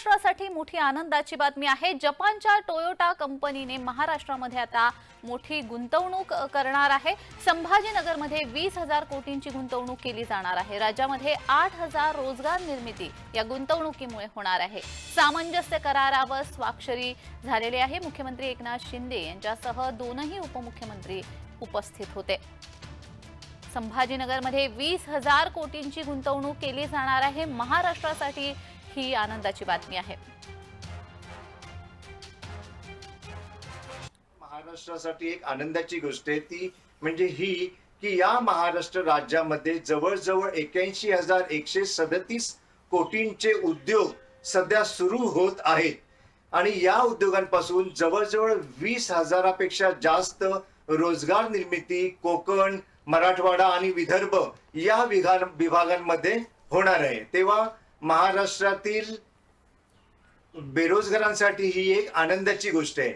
महाराष्ट्रासाठी मोठी आनंदाची बातमी आहे. जपानच्या टोयोटा कंपनीने महाराष्ट्रामध्ये आता मोठी गुंतवणूक करणार आहे. संभाजीनगरमध्ये वीस हजार कोटींची गुंतवणूक केली जाणार आहे. राज्यामध्ये आठ हजार रोजगार निर्मिती या गुंतवणुकीमुळे होणार आहे. सामंजस्य करारावर स्वाक्षरी झालेली आहे. मुख्यमंत्री एकनाथ शिंदे यांच्यासह दोनही उपमुख्यमंत्री उपस्थित होते. संभाजीनगरमध्ये वीस हजार कोटींची गुंतवणूक केली जाणार आहे. महाराष्ट्रासाठी ही आनंदाची बातमी आहे. महाराष्ट्रासाठी एक आनंदाची गोष्ट आहे ती म्हणजे ही की या महाराष्ट्र राज्यामध्ये जवळजवळ एक्याऐंशी हजार एकशे सदतीस कोटींचे उद्योग सध्या सुरू होत आहेत. आणि या उद्योगांपासून जवळजवळ वीस हजारापेक्षा जास्त रोजगार निर्मिती कोकण मराठवाडा आणि विदर्भ या विभागांमध्ये होणार आहे. तेव्हा महाराष्ट्रातील बेरोजगारांसाठी ही एक आनंदाची गोष्ट आहे.